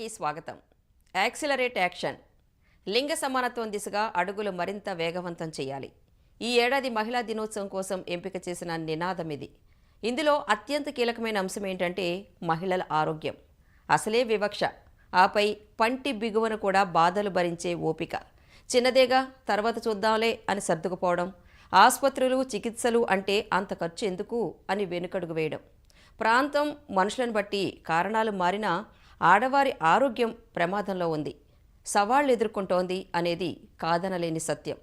వార్తలకి స్వాగతం. Accelerate action. లింగ సమానత్వం దిశగా అడుగులు మరింత వేగవంతం చేయాలి. ఈ ఏడాది మహిళా దినోత్సవం కోసం ఎంపిక చేసిన నినాదం ఇది. ఇందులో అత్యంత కీలకమైన అంశం ఏంటంటే మహిళల ఆరోగ్యం. అసలే వివక్ష. ఆపై పంటి బిగువను కూడా బాధలు భరించే ఓపిక. చిన్నదేగా తర్వాత చూద్దాంలే అని సర్దుకుపోవడం. ఆసుపత్రులు చికిత్సలు అంటే అంత ఖర్చు ఎందుకు అని వెనుకడుగు వేయడం. ప్రాంతం మనుషులను బట్టి కారణాలు మారినా ఆడవారి ఆరోగ్యం ప్రమాదంలో ఉంది. సవాళ్ళు ఎదుర్కొంటోంది అనేది కాదనలేని సత్యం.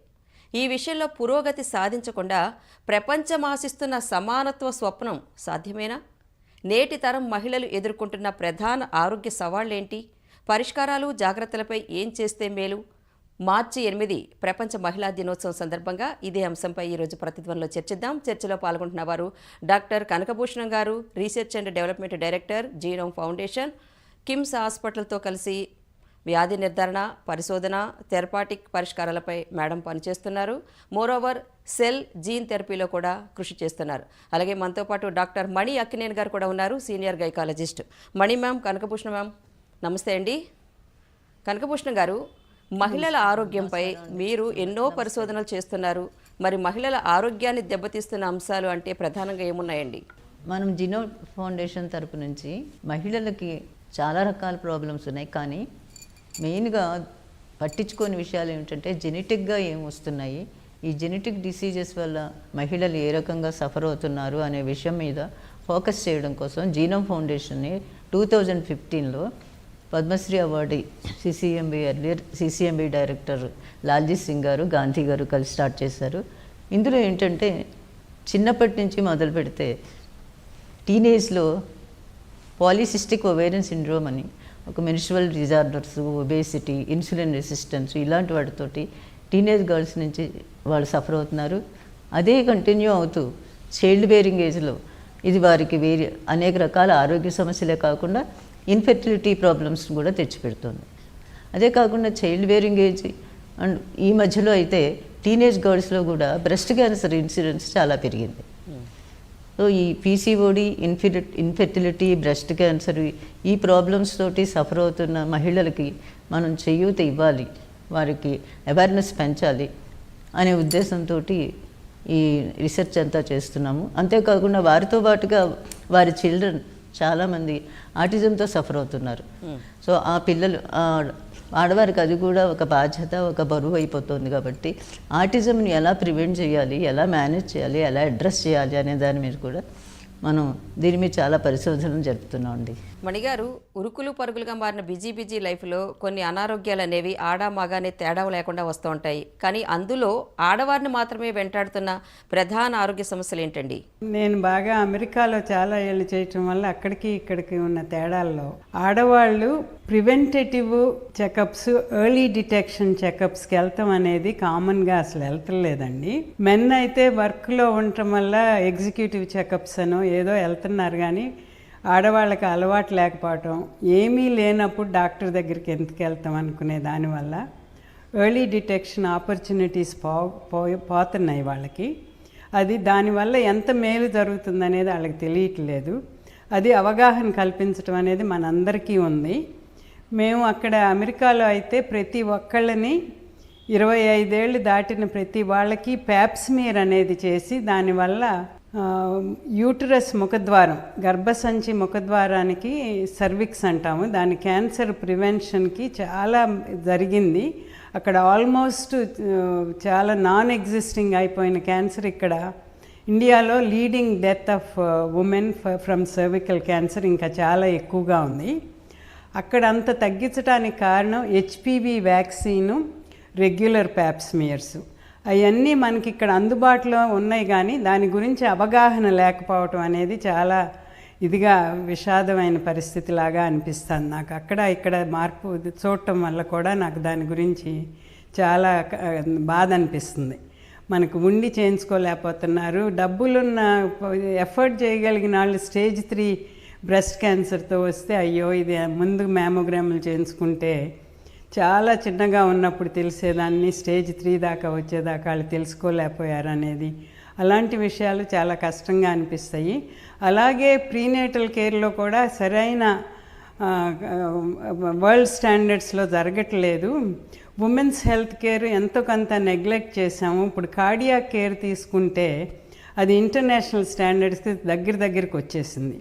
ఈ విషయంలో పురోగతి సాధించకుండా ప్రపంచం ఆశిస్తున్న సమానత్వ స్వప్నం సాధ్యమేనా? నేటి తరం మహిళలు ఎదుర్కొంటున్న ప్రధాన ఆరోగ్య సవాళ్ళేంటి పరిష్కారాలు జాగ్రత్తలపై ఏం చేస్తే మేలు? మార్చి ఎనిమిది ప్రపంచ మహిళా దినోత్సవం సందర్భంగా ఇదే అంశంపై ఈరోజు ప్రతిధ్వనిలో చర్చిద్దాం. చర్చలో పాల్గొంటున్న వారు డాక్టర్ కనకభూషణం గారు research and development director genome foundation KIMS హాస్పిటల్తో కలిసి వ్యాధి నిర్ధారణ పరిశోధన థెరపాటిక్ పరిష్కారాలపై మేడం పనిచేస్తున్నారు. మోరోవర్ సెల్ జీన్ థెరపీలో కూడా కృషి చేస్తున్నారు. అలాగే మనతో పాటు డాక్టర్ మణి అక్కినేని గారు కూడా ఉన్నారు senior gynaecologist. Mani ma'am Kanakabhushana ma'am నమస్తే అండి. కనకభూషణ గారు మహిళల ఆరోగ్యంపై మీరు ఎన్నో పరిశోధనలు చేస్తున్నారు. మరి మహిళల ఆరోగ్యాన్ని దెబ్బతీస్తున్న అంశాలు అంటే ప్రధానంగా ఏమున్నాయండి? మనం జినో ఫౌండేషన్ తరపు నుంచి మహిళలకి చాలా రకాల ప్రాబ్లమ్స్ ఉన్నాయి. కానీ మెయిన్గా పట్టించుకోని విషయాలు ఏమిటంటే జెనెటిక్గా ఏం వస్తున్నాయి? ఈ జెనెటిక్ డిసీజెస్ వల్ల మహిళలు ఏ రకంగా సఫర్ అవుతున్నారు అనే విషయం మీద ఫోకస్ చేయడం కోసం జీనోమ్ ఫౌండేషన్ని టూ థౌజండ్ ఫిఫ్టీన్లో Padmashri award CCMB earlier CCMB director Lalji Singh గారు గాంధీ గారు కలిసి స్టార్ట్ చేశారు. ఇందులో ఏంటంటే చిన్నప్పటి నుంచి మొదలు పెడితే టీనేజ్లో పాలిసిస్టిక్ ఒవేరియన్ సిండ్రోమ్ అని ఒక menstrual disorders obesity insulin resistance ఇలాంటి వాటితోటి టీనేజ్ గర్ల్స్ నుంచి వాళ్ళు సఫర్ అవుతున్నారు. అదే కంటిన్యూ అవుతూ చైల్డ్ బేరింగ్ ఏజ్లో ఇది వారికి వేరే అనేక రకాల ఆరోగ్య సమస్యలే కాకుండా ఇన్ఫెర్టిలిటీ ప్రాబ్లమ్స్ కూడా తెచ్చిపెడుతుంది. అదే కాకుండా చైల్డ్ బేరింగ్ ఏజ్ అండ్ ఈ మధ్యలో అయితే టీనేజ్ గర్ల్స్లో కూడా బ్రెస్ట్ క్యాన్సర్ ఇన్సిడెన్స్ చాలా పెరిగింది. ఈ పీసీఓడి ఇన్ఫిరి ఇన్ఫెర్టిలిటీ బ్రెస్ట్ క్యాన్సర్ ఈ ప్రాబ్లమ్స్ తోటి సఫర్ అవుతున్న మహిళలకి మనం చేయూత ఇవ్వాలి. వారికి అవేర్నెస్ పెంచాలి అనే ఉద్దేశంతో ఈ రీసెర్చ్ అంతా చేస్తున్నాము. అంతేకాకుండా వారితో పాటుగా వారి చిల్డ్రన్ చాలామంది ఆటిజంతో సఫర్ అవుతున్నారు. సో ఆ పిల్లలు ఆ ఆడవారికి అది కూడా ఒక బాధ్యత ఒక బరువు అయిపోతుంది కాబట్టి ఆటిజంని ఎలా ప్రివెంట్ చేయాలి ఎలా మేనేజ్ చేయాలి ఎలా అడ్రస్ చేయాలి అనే దాని మీద కూడా మనం దీని మీద చాలా పరిశోధనలు జరుపుతున్నాం అండి. మణిగారు ఉరుకులు పరుగులుగా మారిన బిజీ బిజీ లైఫ్లో కొన్ని అనారోగ్యాలు అనేవి ఆడ మగానే తేడా లేకుండా వస్తూ ఉంటాయి. కానీ అందులో ఆడవారిని మాత్రమే వెంటాడుతున్న ప్రధాన ఆరోగ్య సమస్యలు ఏంటండి? నేను బాగా అమెరికాలో చాలా ఏళ్ళు చేయటం వల్ల అక్కడికి ఇక్కడికి ఉన్న తేడాల్లో ఆడవాళ్ళు ప్రివెంటేటివ్ చెకప్స్ ఎర్లీ డిటెక్షన్ చెకప్స్కి వెళ్తాం అనేది కామన్గా అసలు వెళ్తలేదండి మెన్ అయితే వర్క్లో ఉండటం వల్ల ఎగ్జిక్యూటివ్ చెకప్స్ అనో ఏదో వెళ్తున్నారు కానీ ఆడవాళ్ళకి అలవాటు లేకపోవటం ఏమీ లేనప్పుడు డాక్టర్ దగ్గరికి ఎందుకు వెళ్తాం అనుకునే దానివల్ల ఎర్లీ డిటెక్షన్ ఆపర్చునిటీస్ పో పో- పోతున్నాయి వాళ్ళకి. అది దానివల్ల ఎంత మేలు జరుగుతుందనేది వాళ్ళకి తెలియట్లేదు. అది అవగాహన కల్పించడం అనేది మనందరికీ ఉంది. మేము అక్కడ అమెరికాలో అయితే ప్రతి ఒక్కళ్ళని ఇరవై ఐదేళ్ళు దాటిన ప్రతి వాళ్ళకి ప్యాప్స్మీర్ అనేది చేసి దానివల్ల యూటరస్ ముఖద్వారం గర్భసంచి ముఖద్వారానికి సర్విక్స్ అంటాము. దాని క్యాన్సర్ ప్రివెన్షన్కి చాలా జరిగింది. అక్కడ ఆల్మోస్ట్ చాలా నాన్ ఎగ్జిస్టింగ్ అయిపోయిన క్యాన్సర్ ఇక్కడ. ఇండియాలో leading death of women from cervical cancer ఇంకా చాలా ఎక్కువగా ఉంది. అక్కడ అంత తగ్గించడానికి కారణం హెచ్పివి వ్యాక్సిను రెగ్యులర్ ప్యాప్స్మియర్సు. అవన్నీ మనకి ఇక్కడ అందుబాటులో ఉన్నాయి కానీ దాని గురించి అవగాహన లేకపోవటం అనేది చాలా ఇదిగా విషాదమైన పరిస్థితి లాగా అనిపిస్తుంది. నాకు అక్కడ ఇక్కడ మార్పు చూడటం వల్ల కూడా నాకు దాని గురించి చాలా బాధ అనిపిస్తుంది. మనకు ఉండి చేయించుకోలేకపోతున్నారు. డబ్బులున్న ఎఫర్ట్ చేయగలిగిన వాళ్ళు స్టేజ్ త్రీ బ్రెస్ట్ క్యాన్సర్తో వస్తే అయ్యో ఇది ముందు మ్యామోగ్రాములు చేయించుకుంటే చాలా చిన్నగా ఉన్నప్పుడు తెలిసేదాన్ని స్టేజ్ త్రీ దాకా వచ్చేదాకా వాళ్ళు తెలుసుకోలేకపోయారు అనేది అలాంటి విషయాలు చాలా కష్టంగా అనిపిస్తాయి. అలాగే ప్రీనేటల్ కేర్లో కూడా సరైన వరల్డ్ స్టాండర్డ్స్లో జరగట్లేదు. ఉమెన్స్ హెల్త్ కేర్ ఎంతో కొంత నెగ్లెక్ట్ చేసాము ఇప్పుడు కార్డియా కేర్ తీసుకుంటే అది ఇంటర్నేషనల్ స్టాండర్డ్స్కి దగ్గర దగ్గరికి వచ్చేసింది.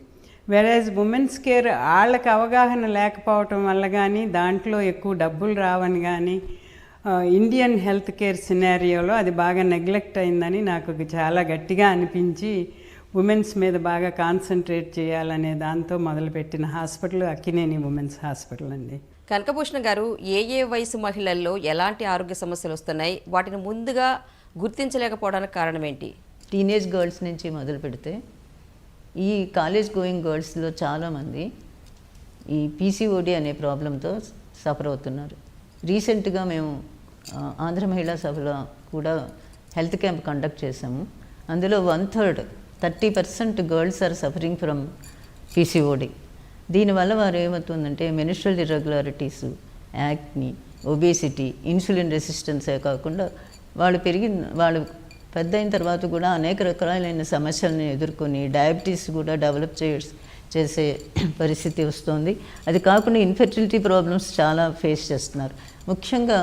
వెరాజ్ ఉమెన్స్ కేర్ వాళ్ళకి అవగాహన లేకపోవటం వల్ల కానీ దాంట్లో ఎక్కువ డబ్బులు రావని కానీ ఇండియన్ హెల్త్ కేర్ సినారియోలో అది బాగా నెగ్లెక్ట్ అయిందని నాకు చాలా గట్టిగా అనిపించి ఉమెన్స్ మీద బాగా కాన్సన్ట్రేట్ చేయాలనే దాంతో మొదలుపెట్టిన హాస్పిటల్ అక్కినేని ఉమెన్స్ హాస్పిటల్ అండి. కనకభూషణ గారు ఏ ఏ వయసు మహిళల్లో ఎలాంటి ఆరోగ్య సమస్యలు వస్తున్నాయి? వాటిని ముందుగా గుర్తించలేకపోవడానికి కారణం ఏంటి? టీనేజ్ గర్ల్స్ నుంచి మొదలు పెడితే ఈ కాలేజ్ గోయింగ్ గర్ల్స్లో చాలామంది ఈ పీసీఓడి అనే ప్రాబ్లంతో సఫర్ అవుతున్నారు. రీసెంట్గా మేము ఆంధ్ర మహిళా సభలో కూడా హెల్త్ క్యాంప్ కండక్ట్ చేసాము అందులో one third thirty percent girls are suffering from PCOD దీనివల్ల వారు ఏమవుతుందంటే menstrual irregularities acne obesity insulin రెసిస్టెన్సే కాకుండా వాళ్ళు పెరిగిన వాళ్ళు పెద్ద అయిన తర్వాత కూడా అనేక రకాలైన సమస్యలను ఎదుర్కొని డయాబెటీస్ కూడా డెవలప్ చే చేసే పరిస్థితి వస్తుంది. అది కాకుండా ఇన్ఫెర్టిలిటీ ప్రాబ్లమ్స్ చాలా ఫేస్ చేస్తున్నారు. ముఖ్యంగా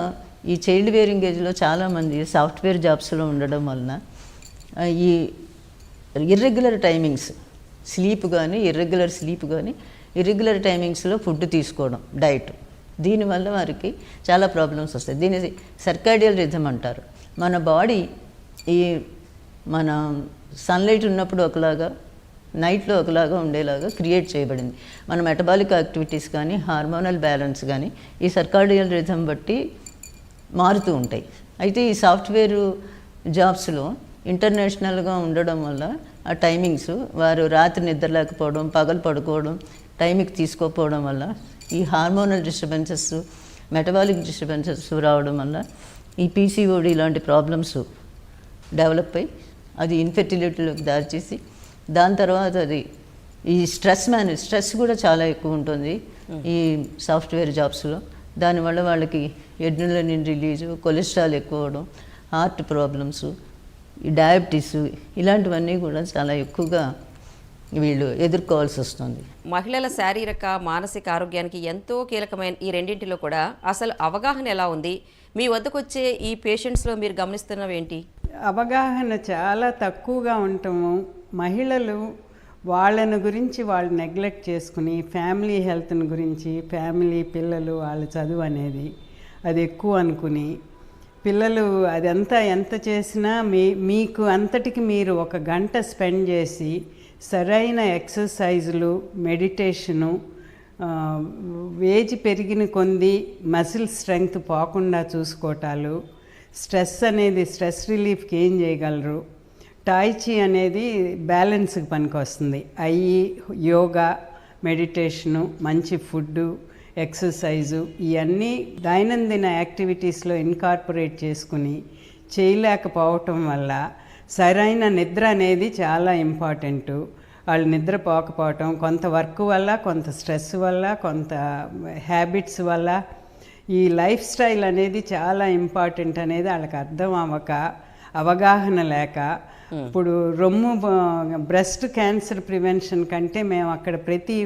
ఈ చైల్డ్ వేరింగ్ ఏజ్లో చాలామంది సాఫ్ట్వేర్ జాబ్స్లో ఉండడం వలన ఈ ఇర్రెగ్యులర్ టైమింగ్స్ స్లీప్ కానీ ఇర్రెగ్యులర్ స్లీప్ కానీ ఇర్రెగ్యులర్ టైమింగ్స్లో ఫుడ్ తీసుకోవడం డైట్. దీనివల్ల వారికి చాలా ప్రాబ్లమ్స్ వస్తాయి. దీని సర్కాడియల్ రిథమ్ అంటారు. మన బాడీ ఈ మన సన్లైట్ ఉన్నప్పుడు ఒకలాగా నైట్లో ఒకలాగా ఉండేలాగా క్రియేట్ చేయబడింది. మన మెటబాలిక్ యాక్టివిటీస్ కానీ హార్మోనల్ బ్యాలెన్స్ కానీ ఈ సర్కాడియల్ రిథమ్ బట్టి మారుతూ ఉంటాయి. అయితే ఈ సాఫ్ట్వేర్ జాబ్స్లో ఇంటర్నేషనల్గా ఉండడం వల్ల ఆ టైమింగ్స్ వారు రాత్రి నిద్ర లేకపోవడం పగలు పడుకోవడం టైంకి తీసుకోకపోవడం వల్ల ఈ హార్మోనల్ డిస్టర్బెన్సెస్ మెటబాలిక్ డిస్టర్బెన్సెస్ రావడం వల్ల ఈ పీసీఓడి ఇలాంటి ప్రాబ్లమ్స్ డెవలప్ అయ్యి అది ఇన్ఫెర్టిలిటీలోకి దారిచేసి దాని తర్వాత అది ఈ స్ట్రెస్ మేనే స్ట్రెస్ కూడా చాలా ఎక్కువ ఉంటుంది ఈ సాఫ్ట్వేర్ జాబ్స్లో. దానివల్ల వాళ్ళకి ఎడ్రినలిన్ రిలీజ్ కొలెస్ట్రాల్ ఎక్కువ అవడం హార్ట్ ప్రాబ్లమ్స్ ఈ డయాబెటీస్ ఇలాంటివన్నీ కూడా చాలా ఎక్కువగా వీళ్ళు ఎదుర్కోవాల్సి వస్తుంది. మహిళల శారీరక మానసిక ఆరోగ్యానికి ఎంతో కీలకమైన ఈ రెండింటిలో కూడా అసలు అవగాహన ఎలా ఉంది? మీ వద్దకు వచ్చే ఈ పేషెంట్స్లో మీరు గమనిస్తున్నవి ఏంటి అవగాహన చాలా తక్కువగా ఉండటము మహిళలు వాళ్ళని గురించి వాళ్ళు నెగ్లెక్ట్ చేసుకుని ఫ్యామిలీ హెల్త్ని గురించి ఫ్యామిలీ పిల్లలు వాళ్ళ చదువు అనేది అది ఎక్కువ అనుకుని పిల్లలు అదంతా ఎంత చేసినా మీ మీకు అంతటికి మీరు ఒక గంట స్పెండ్ చేసి సరైన ఎక్సర్సైజులు మెడిటేషను వేజ్ పెరిగిన కొంది మసిల్ స్ట్రెంగ్త్ పోకుండా చూసుకోవటాలు స్ట్రెస్ అనేది స్ట్రెస్ రిలీఫ్కి ఏం చేయగలరు? టాయిచీ అనేది బ్యాలెన్స్కి పనికొస్తుంది. అయ్యి e, యోగా మెడిటేషను మంచి ఫుడ్డు ఎక్సర్సైజు ఇవన్నీ దైనందిన యాక్టివిటీస్లో ఇన్కార్పొరేట్ చేసుకుని చేయలేకపోవటం వల్ల సరైన నిద్ర అనేది చాలా ఇంపార్టెంటు. వాళ్ళు నిద్రపోకపోవటం కొంత వర్క్ వల్ల కొంత స్ట్రెస్ వల్ల కొంత హ్యాబిట్స్ వల్ల ఈ లైఫ్ స్టైల్ అనేది చాలా ఇంపార్టెంట్ అనేది వాళ్ళకి అర్థం అవ్వక అవగాహన లేక ఇప్పుడు రొమ్ము బ్రెస్ట్ క్యాన్సర్ ప్రివెన్షన్ కంటే మేము అక్కడ ప్రతి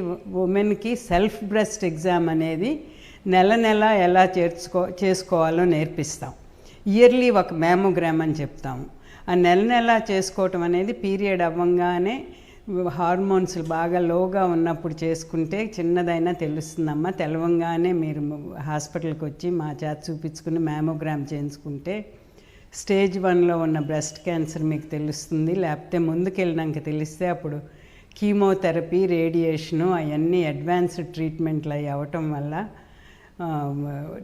ఉమెన్కి సెల్ఫ్ బ్రెస్ట్ ఎగ్జామ్ అనేది నెల నెల ఎలా చేర్చుకో చేసుకోవాలో నేర్పిస్తాం. ఇయర్లీ ఒక మ్యామోగ్రామ్ అని చెప్తాము ఆ నెల నెల చేసుకోవటం అనేది పీరియడ్ అవ్వంగానే హార్మోన్స్ బాగా లోగా ఉన్నప్పుడు చేసుకుంటే చిన్నదైనా తెలుస్తుందమ్మా. తెలవంగానే మీరు హాస్పిటల్కి వచ్చి మా చేత చూపించుకుని మ్యామోగ్రామ్ చేయించుకుంటే స్టేజ్ వన్లో ఉన్న బ్రెస్ట్ క్యాన్సర్ మీకు తెలుస్తుంది. లేకపోతే ముందుకెళ్ళినాక తెలిస్తే అప్పుడు కీమోథెరపీ రేడియేషను అవన్నీ అడ్వాన్స్డ్ ట్రీట్మెంట్లు అవి అవ్వటం వల్ల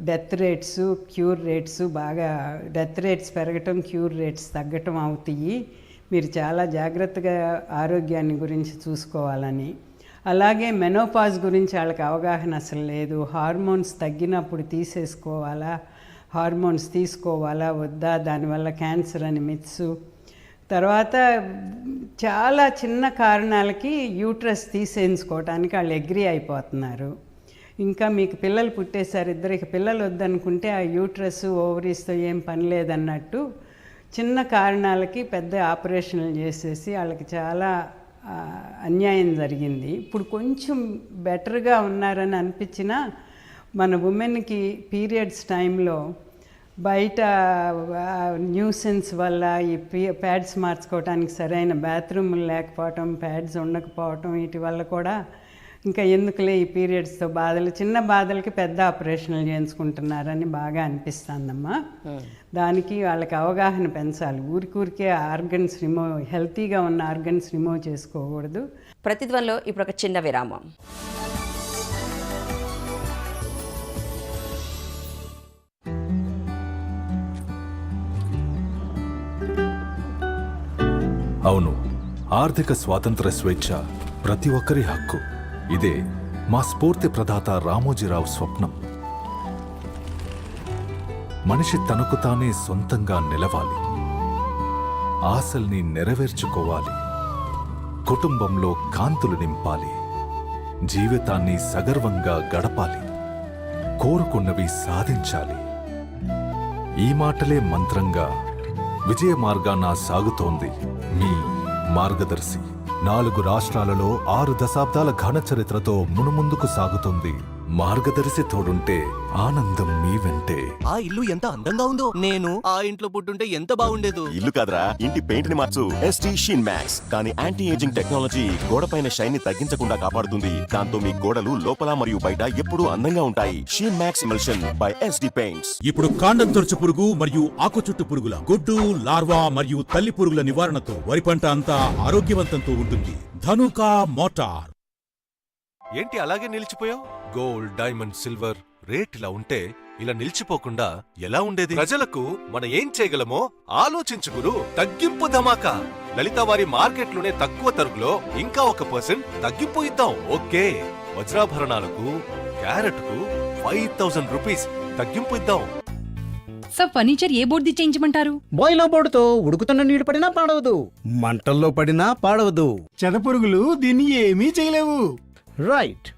డెత్ రేట్స్ క్యూర్ రేట్స్ బాగా డెత్ రేట్స్ పెరగటం క్యూర్ రేట్స్ తగ్గటం అవుతాయి. మీరు చాలా జాగ్రత్తగా ఆరోగ్యాన్ని గురించి చూసుకోవాలని. అలాగే మెనోపాజ్ గురించి వాళ్ళకి అవగాహన అసలు లేదు. హార్మోన్స్ తగ్గినప్పుడు తీసేసుకోవాలా? హార్మోన్స్ తీసుకోవాలా? వద్దా? దానివల్ల క్యాన్సర్ అని మిత్స్. తర్వాత చాలా చిన్న కారణాలకి యూట్రస్ తీసేయించుకోవటానికి వాళ్ళు ఎగ్రీ అయిపోతున్నారు. ఇంకా మీకు పిల్లలు పుట్టేశారు ఇద్దరికి పిల్లలు వద్దనుకుంటే ఆ యూట్రస్ ఓవరీస్తో ఏం పని లేదన్నట్టు చిన్న కారణాలకి పెద్ద ఆపరేషన్లు చేసేసి వాళ్ళకి చాలా అన్యాయం జరిగింది. ఇప్పుడు కొంచెం బెటర్గా ఉన్నారని అనిపించినా మన ఉమెన్కి పీరియడ్స్ టైంలో బయట న్యూసెన్స్ వల్ల ఈ ప్యాడ్స్ మార్చుకోవడానికి సరైన బాత్రూములు లేకపోవటం ప్యాడ్స్ ఉండకపోవటం వీటి వల్ల కూడా ఇంకా ఎందుకులే ఈ పీరియడ్స్తో బాధలు? చిన్న బాధలకి పెద్ద ఆపరేషన్లు చేయించుకుంటున్నారని బాగా అనిపిస్తుందమ్మా. దానికి వాళ్ళకి అవగాహన పెంచాలి. ఊరికూరికే ఆర్గన్స్ రిమూవ్ హెల్తీగా ఉన్న ఆర్గన్స్ రిమూవ్ చేసుకోకూడదు. ప్రతిధ్వనిలో ఇప్పుడు ఒక చిన్న విరామం. అవును ఆర్థిక స్వాతంత్ర స్వేచ్ఛ ప్రతి ఒక్కరి హక్కు. ఇదే మా స్ఫూర్తి ప్రదాత రామోజీరావు స్వప్నం. మనిషి తనకు తానే సొంతంగా నిలవాలి. ఆశల్ని నెరవేర్చుకోవాలి. కుటుంబంలో కాంతులు నింపాలి. జీవితాన్ని సగర్వంగా గడపాలి. కోరుకున్నవి సాధించాలి. ఈ మాటలే మంత్రంగా విజయ మార్గాన సాగుతోంది మీ మార్గదర్శి. నాలుగు రాష్ట్రాలలో ఆరు దశాబ్దాల ఘన చరిత్రతో మునుముందుకు సాగుతుంది. మార్గదర్శి తోడుంటే ఆనందం మీ వెంటే. ఆ ఇల్లు ఎంత అందంగా ఉందో. నేను ఆ ఇంట్లో పుట్టుంటే ఎంత బాగుండేదో. ఇల్లు కాదురా ఇంటి పెయింట్ని మార్చు ఎస్టీ షీన్ మ్యాక్స్ దాని యాంటీ ఏజింగ్ టెక్నాలజీ గోడపైన షైన్ని తగ్గించకుండా కాపాడుతుంది. దాంతో మీ గోడలు లోపల మరియు బయట ఎప్పుడూ అందంగా ఉంటాయి. Sheen Max emulsion by SD Paints ఇప్పుడు కాండం తొలచు పురుగు మరియు ఆకు చుట్టు పురుగుల గుడ్డు లార్వా మరియు తల్లి పురుగుల నివారణతో వరి పంట అంతా ఆరోగ్యవంతంతో ఉంటుంది. ధనుకా మోటార్. ఏంటి అలాగే నిలిచిపోయావు? గోల్డ్ డైమండ్ సిల్వర్ రేట్ ఇలా ఉంటే ఇలా నిలిచిపోకుండా ఎలా ఉండేది? ప్రజలకు మనం ఏం చేయగలమో ఆలోచించు గురు. తగ్గింపు ధమాకా. లలిత వారి మార్కెట్లోనే తక్కువ తరుగులో ఇంకా ఒక పర్సెంట్ తగ్గింపు ఇద్దాం. ఓకే. వజ్రాభరణాలకు క్యారెట్కు ఫైవ్ థౌసండ్ రూపీస్ తగ్గింపు ఇద్దాం. సార్ ఫర్నిచర్ ఏ బోర్డు చేయించమంటారు? బాయిలర్ బోర్డుతో ఉడుకుతున్న నీళ్ళు పడినా పాడవదు. మంటల్లో పడినా పాడవదు. చెదపురుగులు దీన్ని ఏమీ చేయలేవు. రైట్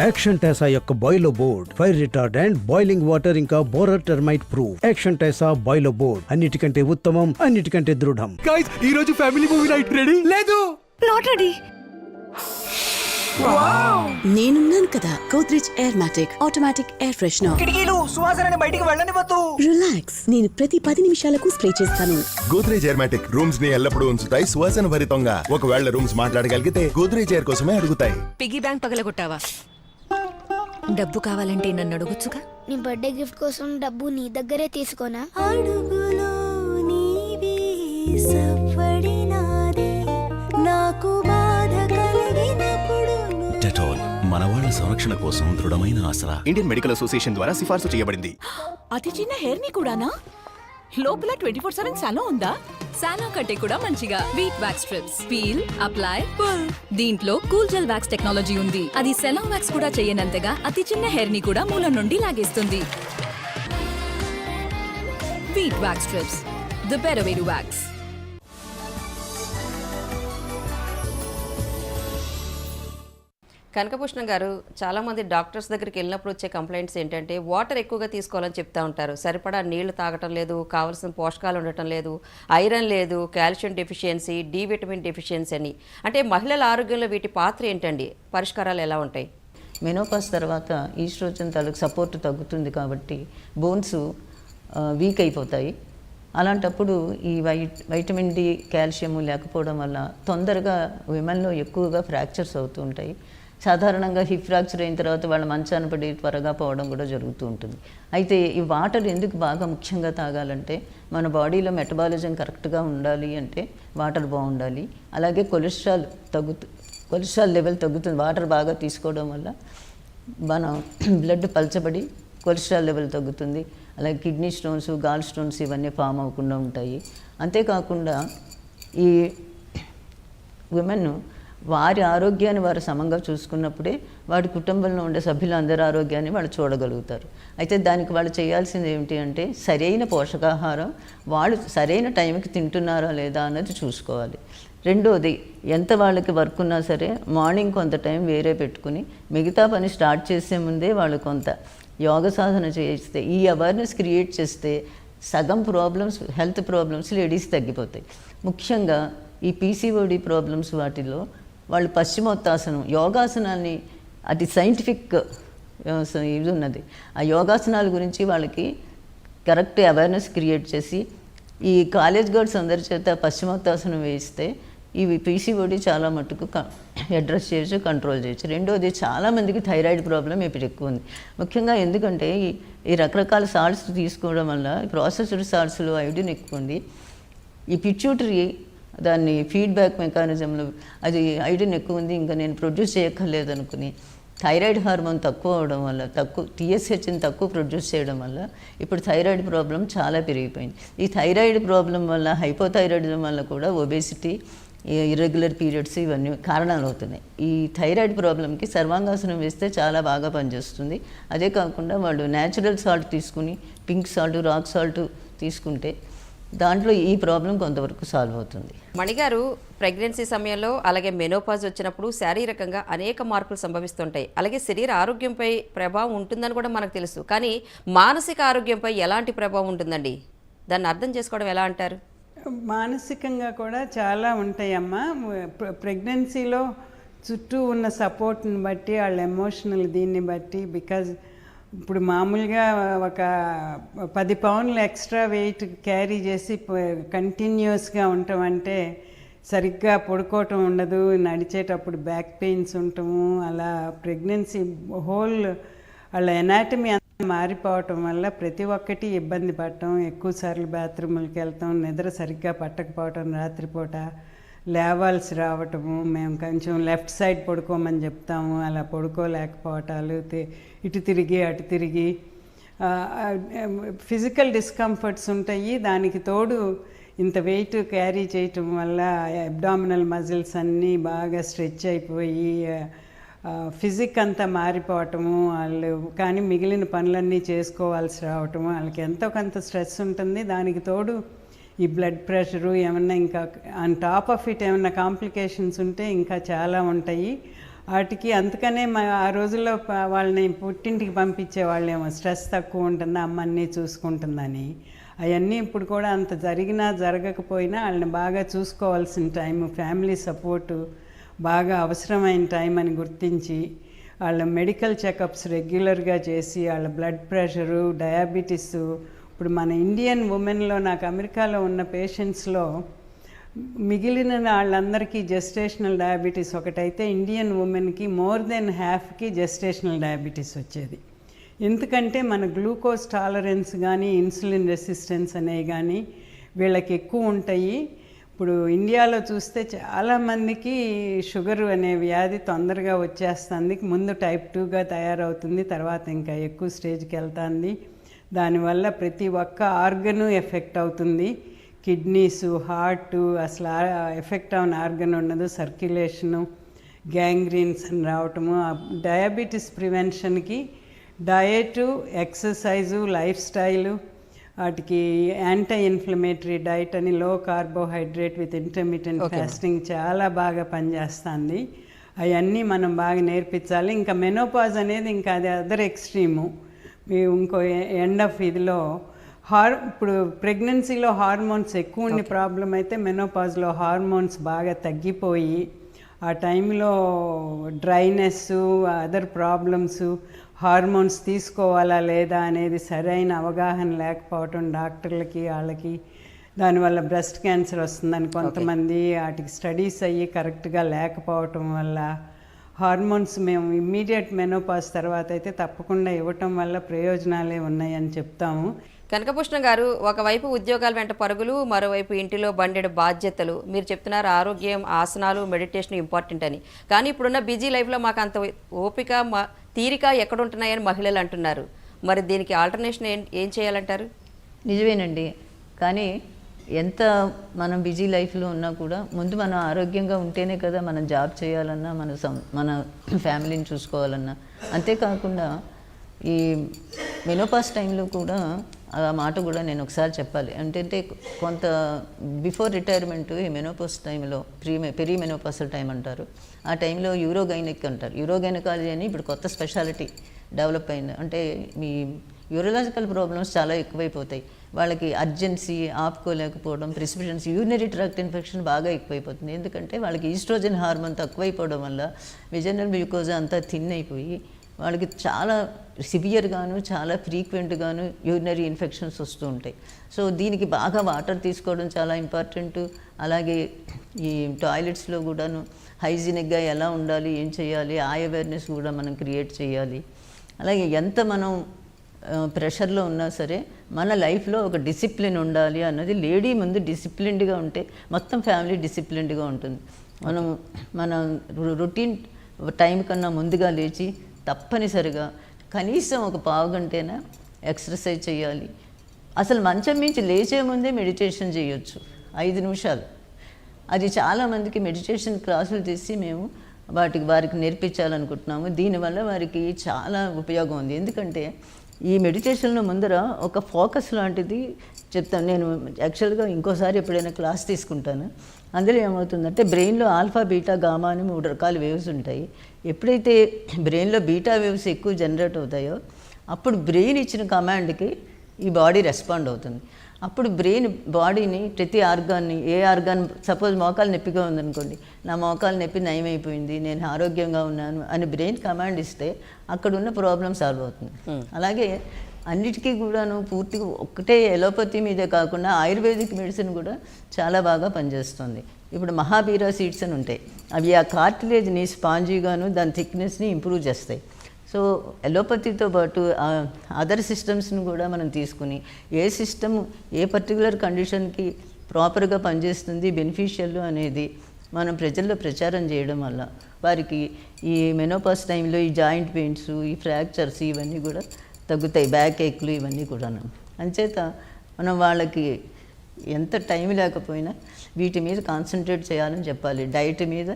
యాక్షన్ టెసా యొక్క Boilo board fire retardant boiling water ఇంకా borer termite proof Action Tesa Boilo board అన్నిటికంటే ఉత్తమం అన్నిటికంటే దృఢం. గైస్ ఈ రోజు ఫ్యామిలీ మూవీ నైట్ రెడీ లేదు నాట్ రెడీ నేనున్నాను కదా Godrej aer matic automatic air freshener కిటికీలు సువాసనని బయటికి వెళ్ళనివ్వద్దు. రిలాక్స్ నేను ప్రతి పది నిమిషాలకు స్ప్రే చేస్తాను. గోద్రేజ్ ఎయిర్మాటిక్ రూమ్స్ని ఎల్లప్పుడూ ఉంచుతాయి సువాసన భరితంగా ఒకవేళ రూమ్స్ మాట్లాడగలిగితే గోద్రేజ్ ఎయిర్ కోసమే అడుగుతాయి. పిగ్గీ బ్యాంక్ పగలగొట్టావా? డబ్బు కావాలంటే నన్ను అడగొచ్చుగా? నీ బర్త్డే గిఫ్ట్ కోసం డబ్బు నీ దగ్గరే తీసుకోనా? నాకు సంరక్షణ కోసం దృఢమైన ఆసరా. ఇండియన్ మెడికల్ అసోసియేషన్ ద్వారా సిఫార్సు చేయబడింది. అతి చిన్న హెయిర్ని కూడానా? లోపల ట్వంటీ ఫోర్ సెవెన్ సాలో ఉందా? సాలో కంటే కూడా మంచిగా. Veet wax strips peel apply pull దీంట్లో కూల్ జెల్ వ్యాక్స్ టెక్నాలజీ ఉంది. అది సెలో వ్యాక్స్ కూడా చేయనంతగా అతి చిన్న హెయిర్ని కూడా మూలం నుండి లాగేస్తుంది. Veet wax strips the better way to wax Kanakabhushana గారు చాలామంది డాక్టర్స్ దగ్గరికి వెళ్ళినప్పుడు వచ్చే కంప్లైంట్స్ ఏంటంటే వాటర్ ఎక్కువగా తీసుకోవాలని చెప్తా ఉంటారు. సరిపడా నీళ్ళు తాగటం లేదు కావాల్సిన పోషకాలు ఉండటం లేదు ఐరన్ లేదు calcium deficiency D vitamin deficiency అని. అంటే మహిళల ఆరోగ్యంలో వీటి పాత్ర ఏంటండి? పరిష్కారాలు ఎలా ఉంటాయి? మెనోపాస్ తర్వాత ఈస్ట్రోజన్ తాలూకు సపోర్ట్ తగ్గుతుంది కాబట్టి బోన్స్ వీక్ అయిపోతాయి. అలాంటప్పుడు ఈ వైట్ వైటమిన్ డి కాల్షియం లేకపోవడం వల్ల తొందరగా విమెన్లో ఎక్కువగా ఫ్రాక్చర్స్ అవుతూ ఉంటాయి. సాధారణంగా హిప్ ఫ్రాక్చర్ అయిన తర్వాత వాళ్ళ మంచాన పడి త్వరగా పోవడం కూడా జరుగుతూ ఉంటుంది. అయితే ఈ వాటర్ ఎందుకు బాగా ముఖ్యంగా తాగాలంటే మన బాడీలో మెటబాలిజం కరెక్ట్గా ఉండాలి అంటే వాటర్ బాగుండాలి. అలాగే కొలెస్ట్రాల్ తగ్గుతూ కొలెస్ట్రాల్ లెవెల్ తగ్గుతుంది. వాటర్ బాగా తీసుకోవడం వల్ల మనం బ్లడ్ పలచబడి కొలెస్ట్రాల్ లెవెల్ తగ్గుతుంది. అలాగే కిడ్నీ స్టోన్స్ గాల్ స్టోన్స్ ఇవన్నీ ఫామ్ అవ్వకుండా ఉంటాయి. అంతేకాకుండా ఈ ఉమెన్ వారి ఆరోగ్యాన్ని వారు సమంగా చూసుకున్నప్పుడే వాడి కుటుంబంలో ఉండే సభ్యులందరి ఆరోగ్యాన్ని వాళ్ళు చూడగలుగుతారు. అయితే దానికి వాళ్ళు చేయాల్సింది ఏమిటి అంటే సరైన పోషకాహారం వాళ్ళు సరైన టైంకి తింటున్నారా లేదా అన్నది చూసుకోవాలి. రెండోది ఎంత వాళ్ళకి వర్క్ ఉన్నా సరే మార్నింగ్ కొంత టైం వేరే పెట్టుకుని మిగతా పని స్టార్ట్ చేసే ముందే వాళ్ళు కొంత యోగ సాధన చేస్తే ఈ అవేర్నెస్ క్రియేట్ చేస్తే సగం ప్రాబ్లమ్స్ హెల్త్ ప్రాబ్లమ్స్ లేడీస్ తగ్గిపోతాయి. ముఖ్యంగా ఈ పీసీఓడి ప్రాబ్లమ్స్ వాటిలో వాళ్ళు పశ్చిమోత్తాసనం యోగాసనాన్ని అది సైంటిఫిక్ ఇది ఉన్నది. ఆ యోగాసనాల గురించి వాళ్ళకి కరెక్ట్ అవేర్నెస్ క్రియేట్ చేసి ఈ కాలేజ్ గర్ల్స్ అందరి చేత పశ్చిమోత్తాసనం వేయిస్తే ఇవి పీసీఓడి చాలా మట్టుకు అడ్రస్ చేయొచ్చు కంట్రోల్ చేయొచ్చు. రెండోది చాలామందికి థైరాయిడ్ ప్రాబ్లం ఇప్పుడు ఎక్కువ ఉంది. ముఖ్యంగా ఎందుకంటే ఈ ఈ రకరకాల సాల్ట్స్ తీసుకోవడం వల్ల ప్రాసెస్డ్ సాల్ట్స్లో ఐడిన్ ఎక్కువ ఉంది. ఈ పిచ్యూటరీ దాన్ని ఫీడ్బ్యాక్ మెకానిజంలో అది ఐడిన్ ఎక్కువ ఉంది ఇంకా నేను ప్రొడ్యూస్ చేయక్కర్లేదు అనుకుని థైరాయిడ్ హార్మోన్ తక్కువ అవడం వల్ల తక్కువ టీఎస్హెచ్ని తక్కువ ప్రొడ్యూస్ చేయడం వల్ల ఇప్పుడు థైరాయిడ్ ప్రాబ్లం చాలా పెరిగిపోయింది. ఈ థైరాయిడ్ ప్రాబ్లం వల్ల హైపోథైరాయిడిజం వల్ల కూడా ఒబేసిటీ ఇర్రెగ్యులర్ పీరియడ్స్ ఇవన్నీ కారణాలు అవుతున్నాయి. ఈ థైరాయిడ్ ప్రాబ్లంకి సర్వాంగాసనం వేస్తే చాలా బాగా పనిచేస్తుంది. అదే కాకుండా వాళ్ళు న్యాచురల్ సాల్ట్ తీసుకుని పింక్ సాల్ట్ రాక్ సాల్ట్ తీసుకుంటే దాంట్లో ఈ ప్రాబ్లం కొంతవరకు సాల్వ్ అవుతుంది. మణిగారు ప్రెగ్నెన్సీ సమయంలో అలాగే మెనోపాజ్ వచ్చినప్పుడు శారీరకంగా అనేక మార్పులు సంభవిస్తుంటాయి. అలాగే శరీర ఆరోగ్యంపై ప్రభావం ఉంటుందని కూడా మనకు తెలుసు. కానీ మానసిక ఆరోగ్యంపై ఎలాంటి ప్రభావం ఉంటుందండి? దాన్ని అర్థం చేసుకోవడం ఎలా అంటారు? మానసికంగా కూడా చాలా ఉంటాయమ్మా. ప్ర- ప్రెగ్నెన్సీలో చుట్టూ ఉన్న సపోర్ట్ని బట్టి వాళ్ళ ఎమోషనల్ దీన్ని బట్టి బికాజ్ ఇప్పుడు మామూలుగా ఒక పది పౌన్లు ఎక్స్ట్రా వెయిట్ క్యారీ చేసి కంటిన్యూస్గా ఉండటం అంటే సరిగ్గా పడుకోవటం ఉండదు నడిచేటప్పుడు బ్యాక్ పెయిన్స్ ఉండటము అలా ప్రెగ్నెన్సీ హోల్ వాళ్ళ ఎనాటమీ మారిపోవటం వల్ల ప్రతి ఒక్కటి ఇబ్బంది పడటం ఎక్కువసార్లు బాత్రూములకి వెళ్తాం నిద్ర సరిగ్గా పట్టకపోవటం రాత్రిపూట లేవాల్సి రావటము మేము కొంచెం లెఫ్ట్ సైడ్ పడుకోమని చెప్తాము అలా పడుకోలేకపోవటాలు ఇటు తిరిగి అటు తిరిగి. ఫిజికల్ డిస్కంఫర్ట్స్ ఉంటాయి దానికి తోడు ఇంత వెయిట్ క్యారీ చేయటం వల్ల అబ్డామినల్ మజిల్స్ అన్నీ బాగా స్ట్రెచ్ అయిపోయి ఫిజిక్ అంతా మారిపోవటము వాళ్ళు కానీ మిగిలిన పనులన్నీ చేసుకోవాల్సి రావటము వాళ్ళకి ఎంతో కొంత స్ట్రెస్ ఉంటుంది దానికి తోడు ఈ బ్లడ్ ప్రెషరు ఏమన్నా ఇంకా ఆన్ టాప్ ఆఫ్ ఇట్ ఏమన్నా కాంప్లికేషన్స్ ఉంటే ఇంకా చాలా ఉంటాయి. వాటికి అందుకనే మా ఆ రోజుల్లో వాళ్ళని పుట్టింటికి పంపించే వాళ్ళేమో స్ట్రెస్ తక్కువ ఉంటుంది అమ్మ చూసుకుంటుందని. అవన్నీ ఇప్పుడు కూడా అంత జరిగినా జరగకపోయినా వాళ్ళని బాగా చూసుకోవాల్సిన టైం ఫ్యామిలీ సపోర్టు బాగా అవసరమైన టైం అని గుర్తించి వాళ్ళ మెడికల్ చెకప్స్ రెగ్యులర్గా చేసి వాళ్ళ బ్లడ్ ప్రెషరు డయాబెటీస్ ఇప్పుడు మన ఇండియన్ ఉమెన్లో నాకు అమెరికాలో ఉన్న పేషెంట్స్లో మిగిలిన వాళ్ళందరికీ జెస్టేషనల్ డయాబెటీస్ ఒకటైతే ఇండియన్ ఉమెన్కి మోర్ దెన్ హ్యాఫ్కి జెస్టేషనల్ డయాబెటీస్ వచ్చేది. ఎందుకంటే మన గ్లూకోజ్ టాలరెన్స్ కానీ ఇన్సులిన్ రెసిస్టెన్స్ అనేవి కానీ వీళ్ళకి ఎక్కువ ఉంటాయి. ఇప్పుడు ఇండియాలో చూస్తే చాలామందికి షుగర్ అనే వ్యాధి తొందరగా వచ్చేస్తుంది. ముందు టైప్ టూగా తయారవుతుంది తర్వాత ఇంకా ఎక్కువ స్టేజ్కి వెళ్తుంది. దానివల్ల ప్రతి ఒక్క ఆర్గను ఎఫెక్ట్ అవుతుంది. కిడ్నీసు హార్ట్ అసలు ఎఫెక్ట్ అవన ఆర్గన్ ఉండదు. సర్క్యులేషను గ్యాంగ్రీన్స్ అని రావటము డయాబెటీస్ ప్రివెన్షన్కి డయటు ఎక్సర్సైజు లైఫ్ స్టైలు వాటికి యాంటీ ఇన్ఫ్లమేటరీ డైట్ అని low carbohydrate with intermediate fasting చాలా బాగా పనిచేస్తుంది. అవన్నీ మనం బాగా నేర్పించాలి. ఇంకా మెనోపాజ్ అనేది ఇంకా అది అదర్ ఎక్స్ట్రీము. ఇంకో ఎండ్ ఆఫ్ ఇదిలో హార్ ఇప్పుడు ప్రెగ్నెన్సీలో హార్మోన్స్ ఎక్కువ ఉండి ప్రాబ్లం అయితే మెనోపాజ్లో హార్మోన్స్ బాగా తగ్గిపోయి ఆ టైంలో డ్రైనెస్ అదర్ ప్రాబ్లమ్స్ హార్మోన్స్ తీసుకోవాలా లేదా అనేది సరైన అవగాహన లేకపోవటం డాక్టర్లకి వాళ్ళకి దానివల్ల బ్రెస్ట్ క్యాన్సర్ వస్తుందని కొంతమంది వాటికి స్టడీస్ అయ్యి కరెక్ట్గా లేకపోవటం వల్ల హార్మోన్స్ మేము ఇమ్మీడియట్ మెనోపాస్ తర్వాత అయితే తప్పకుండా ఇవ్వటం వల్ల ప్రయోజనాలే ఉన్నాయని చెప్తాము. కనకభూషణ గారు ఒకవైపు ఉద్యోగాల వెంట పరుగులు మరోవైపు ఇంటిలో బండెడు బాధ్యతలు. మీరు చెప్తున్నారు ఆరోగ్యం ఆసనాలు మెడిటేషన్ ఇంపార్టెంట్ అని. కానీ ఇప్పుడున్న బిజీ లైఫ్లో మాకు అంత ఓపిక మా తీరిక ఎక్కడుంటున్నాయని మహిళలు అంటున్నారు. మరి దీనికి ఆల్టర్నేషన్ ఏం ఏం చేయాలంటారు? నిజమేనండి. కానీ ఎంత మనం బిజీ లైఫ్లో ఉన్నా కూడా ముందు మనం ఆరోగ్యంగా ఉంటేనే కదా మనం జాబ్ చేయాలన్నా మన సం మన ఫ్యామిలీని చూసుకోవాలన్నా. అంతేకాకుండా ఈ మెనోపాస్ టైంలో కూడా ఆ మాట కూడా నేను ఒకసారి చెప్పాలి. ఏంటంటే కొంత బిఫోర్ రిటైర్మెంట్ ఈ మెనోపాస్ టైంలో ప్రీ పెరీ మెనోపాసల్ టైం అంటారు. ఆ టైంలో యూరోగైనిక్ అంటారు. యూరోగైనకాలజీ అని ఇప్పుడు కొత్త స్పెషాలిటీ డెవలప్ అయింది. అంటే మీ యూరలాజికల్ ప్రాబ్లమ్స్ చాలా ఎక్కువైపోతాయి. వాళ్ళకి అర్జెన్సీ ఆపుకోలేకపోవడం ప్రిస్క్రిప్షన్స్ యూరినరీ ట్రాక్ట్ ఇన్ఫెక్షన్ బాగా ఎక్కువైపోతుంది. ఎందుకంటే వాళ్ళకి ఈస్ట్రోజన్ హార్మోన్ తక్కువైపోవడం వల్ల విజనల్ గ్లూకోజ్ అంతా థిన్ అయిపోయి వాళ్ళకి చాలా సివియర్గాను చాలా ఫ్రీక్వెంట్గాను యూరినరీ ఇన్ఫెక్షన్స్ వస్తూ ఉంటాయి. సో దీనికి బాగా వాటర్ తీసుకోవడం చాలా ఇంపార్టెంట్ అలాగే ఈ టాయిలెట్స్లో కూడాను హైజీనిక్గా ఎలా ఉండాలి ఏం చేయాలి ఆ అవేర్నెస్ కూడా మనం క్రియేట్ చేయాలి. అలాగే ఎంత మనం ప్రెషర్లో ఉన్నా సరే మన లైఫ్లో ఒక డిసిప్లిన్ ఉండాలి అన్నది లేడీ ముందు డిసిప్లిన్డ్గా ఉంటే మొత్తం ఫ్యామిలీ డిసిప్లిన్డ్గా ఉంటుంది. మనం మన రొటీన్ టైం కన్నా ముందుగా లేచి తప్పనిసరిగా కనీసం ఒక పావు గంటైనా ఎక్సర్సైజ్ చేయాలి. అసలు మంచం మించి లేచే ముందే మెడిటేషన్ చేయొచ్చు. ఐదు నిమిషాలు. అది చాలామందికి మెడిటేషన్ క్లాసులు తీసి మేము వాటికి వారికి నేర్పించాలనుకుంటున్నాము. దీనివల్ల వారికి చాలా ఉపయోగం ఉంది. ఎందుకంటే ఈ మెడిటేషన్లో ముందర ఒక ఫోకస్ లాంటిది చెప్తాను నేను యాక్చువల్గా ఇంకోసారి ఎప్పుడైనా క్లాస్ తీసుకుంటాను. అందులో ఏమవుతుందంటే బ్రెయిన్లో ఆల్ఫా బీటా గామా అని మూడు రకాల వేవ్స్ ఉంటాయి. ఎప్పుడైతే బ్రెయిన్లో బీటా వేవ్స్ ఎక్కువ జనరేట్ అవుతాయో అప్పుడు బ్రెయిన్ ఇచ్చిన కమాండ్కి ఈ బాడీ రెస్పాండ్ అవుతుంది. అప్పుడు బ్రెయిన్ బాడీని ప్రతి ఆర్గాన్ని ఏ ఆర్గాన్ సపోజ్ మోకాలు నొప్పిగా ఉందనుకోండి నా మోకాలు నొప్పి నయమైపోయింది నేను ఆరోగ్యంగా ఉన్నాను అని బ్రెయిన్ కమాండ్ ఇస్తే అక్కడ ఉన్న ప్రాబ్లం సాల్వ్ అవుతుంది. అలాగే అన్నిటికీ కూడాను పూర్తిగా ఒక్కటే ఎలోపతి మీదే కాకుండా ఆయుర్వేదిక్ మెడిసిన్ కూడా చాలా బాగా పనిచేస్తుంది. ఇప్పుడు మహాబీరా సీడ్స్ అని ఉంటాయి. అవి ఆ కార్టిలేజ్ని స్పాంజీగాను దాని థిక్నెస్ని ఇంప్రూవ్ చేస్తాయి. సో ఎలోపతితో పాటు అదర్ సిస్టమ్స్ని కూడా మనం తీసుకుని ఏ సిస్టమ్ ఏ పర్టికులర్ కండిషన్కి ప్రాపర్గా పనిచేస్తుంది బెనిఫిషియల్ అనేది మనం ప్రజల్లో ప్రచారం చేయడం వల్ల వారికి ఈ మెనోపాస్ టైంలో ఈ జాయింట్ పెయిన్స్ ఈ ఫ్రాక్చర్స్ ఇవన్నీ కూడా తగ్గుతాయి బ్యాక్ ఏక్లు ఇవన్నీ కూడా అంచేత మనం వాళ్ళకి ఎంత టైం లేకపోయినా వీటి మీద కాన్సన్ట్రేట్ చేయాలని చెప్పాలి. డైట్ మీద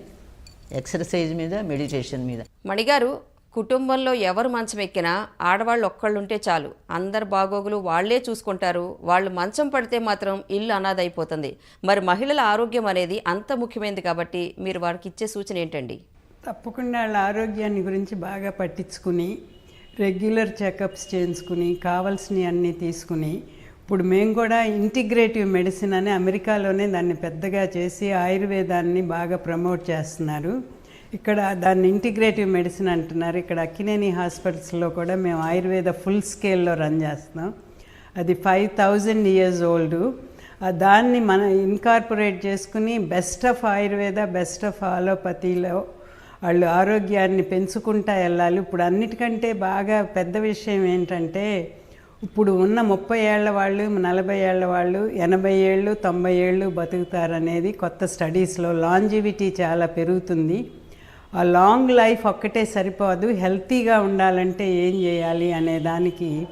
ఎక్సర్సైజ్ మీద మెడిటేషన్ మీద. మణిగారు కుటుంబంలో ఎవరు మంచం ఎక్కినా ఆడవాళ్ళు ఒక్కళ్ళుంటే చాలు. అందరు బాగోగులు వాళ్ళే చూసుకుంటారు. వాళ్ళు మంచం పడితే మాత్రం ఇల్లు అనాథైపోతుంది. మరి మహిళల ఆరోగ్యం అనేది అంత ముఖ్యమైనది కాబట్టి మీరు వారికి ఇచ్చే సూచన ఏంటండి? తప్పకుండా వాళ్ళ ఆరోగ్యాన్ని గురించి బాగా పట్టించుకుని రెగ్యులర్ చెకప్స్ చేయించుకుని కావాల్సినవి అన్నీ తీసుకుని ఇప్పుడు మేము కూడా ఇంటిగ్రేటివ్ మెడిసిన్ అని అమెరికాలోనే దాన్ని పెద్దగా చేసి ఆయుర్వేదాన్ని బాగా ప్రమోట్ చేస్తున్నారు. ఇక్కడ దాన్ని ఇంటిగ్రేటివ్ మెడిసిన్ అంటున్నారు. ఇక్కడ అక్కినేని హాస్పిటల్స్లో కూడా మేము ఆయుర్వేద ఫుల్ స్కేల్లో రన్ చేస్తున్నాం. అది ఫైవ్ థౌజండ్ ఇయర్స్ ఓల్డ్. దాన్ని మనం ఇన్కార్పొరేట్ చేసుకుని best of Ayurveda best of ఆలోపతిలో వాళ్ళు ఆరోగ్యాన్ని పెంచుకుంటా వెళ్ళాలి. ఇప్పుడు అన్నిటికంటే బాగా పెద్ద విషయం ఏంటంటే ఇప్పుడు ఉన్న ముప్పై ఏళ్ళ వాళ్ళు నలభై ఏళ్ళ వాళ్ళు ఎనభై ఏళ్ళు తొంభై ఏళ్ళు బతుకుతారనేది కొత్త స్టడీస్లో లాంజివిటీ చాలా పెరుగుతుంది. ఆ లాంగ్ లైఫ్ ఒక్కటే సరిపోదు. హెల్తీగా ఉండాలంటే ఏం చేయాలి అనే దానికి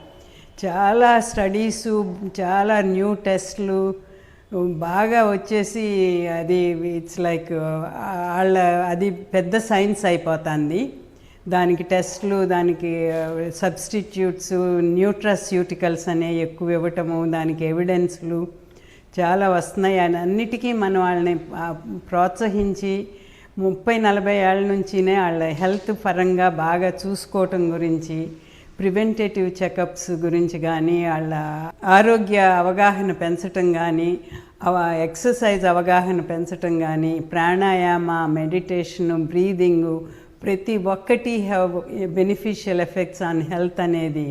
చాలా స్టడీసు చాలా న్యూ టెస్ట్లు బాగా వచ్చేసి అది ఇట్స్ లైక్ వాళ్ళ అది పెద్ద సైన్స్ అయిపోతుంది. దానికి టెస్ట్లు దానికి సబ్స్టిట్యూట్స్ న్యూట్రస్యూటికల్స్ అనేవి ఎక్కువ ఇవ్వటము దానికి ఎవిడెన్స్లు చాలా వస్తున్నాయి. అని అన్నిటికీ మనం వాళ్ళని ప్రోత్సహించి ముప్పై నలభై ఏళ్ళ నుంచినే వాళ్ళ హెల్త్ పరంగా బాగా చూసుకోవటం గురించి ప్రివెంటేటివ్ చెకప్స్ గురించి కానీ వాళ్ళ ఆరోగ్య అవగాహన పెంచటం కానీ ఎక్సర్సైజ్ అవగాహన పెంచటం కానీ ప్రాణాయామ మెడిటేషన్ బ్రీదింగు ప్రతి ఒక్కటి have beneficial effects on health అనేది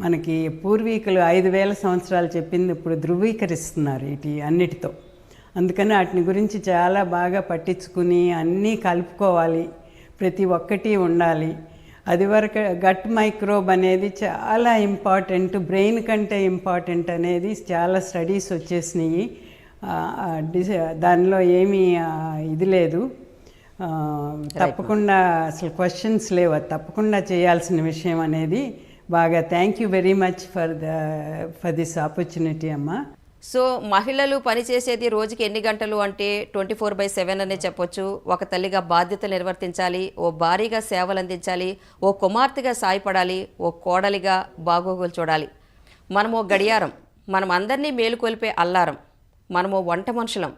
మనకి పూర్వీకులు ఐదు వేల సంవత్సరాలు చెప్పింది ఇప్పుడు ధృవీకరిస్తున్నారు ఇటు అన్నిటితో. అందుకని వాటిని గురించి చాలా బాగా పట్టించుకుని అన్నీ కలుపుకోవాలి. ప్రతి ఒక్కటి ఉండాలి. అది వరకు గట్ మైక్రోబ్ అనేది చాలా ఇంపార్టెంట్ బ్రెయిన్ కంటే ఇంపార్టెంట్ అనేది చాలా స్టడీస్ వచ్చేసినాయి. దానిలో ఏమీ ఇది లేదు. తప్పకుండా అసలు క్వశ్చన్స్ లేవు. తప్పకుండా చేయాల్సిన విషయం అనేది బాగా. Thank you very much for the for this opportunity అమ్మా. సో మహిళలు పనిచేసేది రోజుకి ఎన్ని గంటలు అంటే ట్వంటీ ఫోర్ బై సెవెన్ అనే చెప్పొచ్చు. ఒక తల్లిగా బాధ్యతలు నిర్వర్తించాలి ఓ భారీగా సేవలు అందించాలి ఓ కుమార్తెగా సాయపడాలి ఓ కోడలిగా బాగోగులు చూడాలి. మనము గడియారం మనం అందరినీ మేలుకొల్పే అల్లారం మనము వంట మనుషులం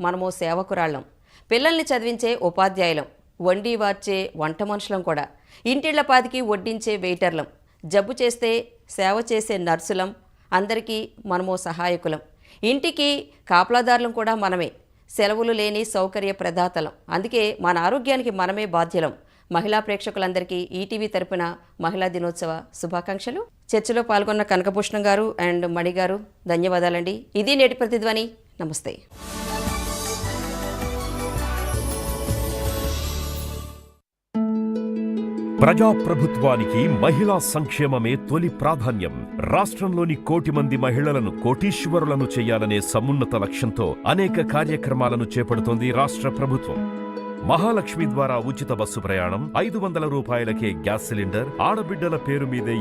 మనము సేవకురాళ్ళం. పిల్లల్ని చదివించే ఉపాధ్యాయులం వండి వార్చే వంట మనుషులం కూడా. ఇంటిళ్ళపాదికి వడ్డించే వెయిటర్లం జబ్బు చేస్తే సేవ చేసే నర్సులం అందరికీ మనము సహాయకులం. ఇంటికి కాపలాదారులం కూడా మనమే. సెలవులు లేని సౌకర్య ప్రదాతలం. అందుకే మన ఆరోగ్యానికి మనమే బాధ్యులం. మహిళా ప్రేక్షకులందరికీ ఈటీవీ తరపున మహిళా దినోత్సవ శుభాకాంక్షలు. చర్చలో పాల్గొన్న కనకభూషణం గారు అండ్ మణి గారు ధన్యవాదాలండి. ఇది నేటి ప్రతిధ్వని. నమస్తే. ప్రజాప్రభుత్వానికి మహిళా సంక్షేమమే తొలి ప్రాధాన్యం. రాష్ట్రంలోని కోటి మంది మహిళలను కోటీశ్వరులను చేయాలనే సమున్నత లక్ష్యంతో అనేక కార్యక్రమాలను చేపడుతోంది రాష్ట్ర ప్రభుత్వం. మహాలక్ష్మి ద్వారా ఉచిత బస్సు ప్రయాణం ఐదు వందల రూపాయలకే గ్యాస్ సిలిండర్ ఆడబిడ్డల పేరు మీదే